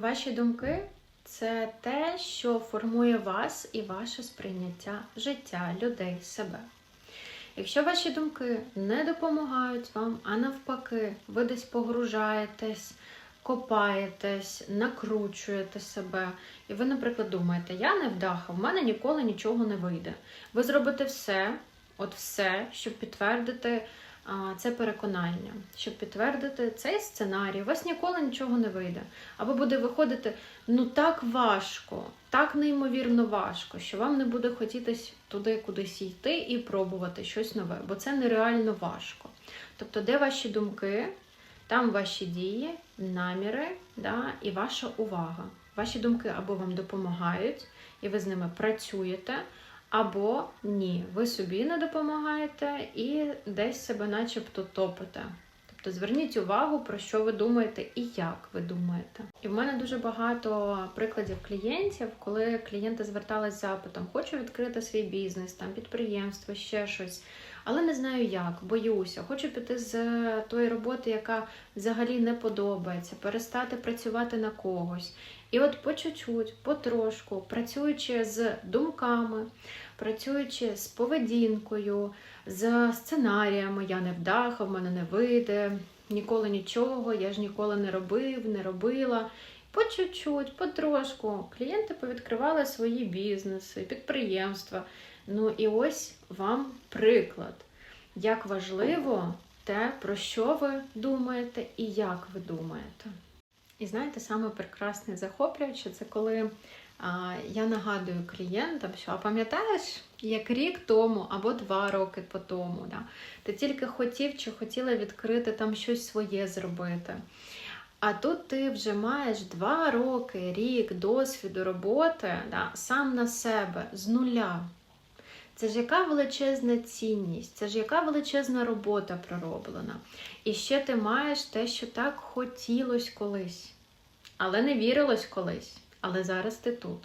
Ваші думки це те, що формує вас і ваше сприйняття життя, людей, себе. Якщо ваші думки не допомагають вам, а навпаки, ви десь погружаєтесь, копаєтесь, накручуєте себе, і ви, наприклад, думаєте, я не вдаха, в мене ніколи нічого не вийде. Ви зробите все, от все, щоб підтвердити це переконання, щоб підтвердити цей сценарій, у вас ніколи нічого не вийде. Або буде виходити ну так важко, так неймовірно важко, що вам не буде хотітись туди кудись йти і пробувати щось нове, бо це нереально важко. Тобто, де ваші думки, там ваші дії, наміри да, і ваша увага. Ваші думки або вам допомагають, і ви з ними працюєте, або ні, ви собі не допомагаєте і десь себе начебто топите. Тобто зверніть увагу, про що ви думаєте і як ви думаєте. І в мене дуже багато прикладів клієнтів, коли клієнти звертались з запитом, хочу відкрити свій бізнес, там підприємство, ще щось, але не знаю як, боюся, хочу піти з тої роботи, яка взагалі не подобається, перестати працювати на когось. І от по чуть-чуть, потрошку, працюючи з думками, працюючи з поведінкою, з сценаріями, я не вдаха, в мене не вийде, ніколи нічого, я ж ніколи не робив, не робила. По чуть-чуть, потрошку клієнти повідкривали свої бізнеси, підприємства. Ну і ось вам приклад, як важливо те, про що ви думаєте і як ви думаєте. І знаєте, саме прекрасне захоплююче, це коли а, я нагадую клієнтам, що а пам'ятаєш, як рік тому або два роки по тому, да, ти тільки хотів чи хотіла відкрити там щось своє зробити. А тут ти вже маєш два роки, рік досвіду роботи да, сам на себе з нуля. Це ж яка величезна цінність, це ж яка величезна робота пророблена. І ще ти маєш те, що так хотілось колись, але не вірилось колись. Але зараз ти тут.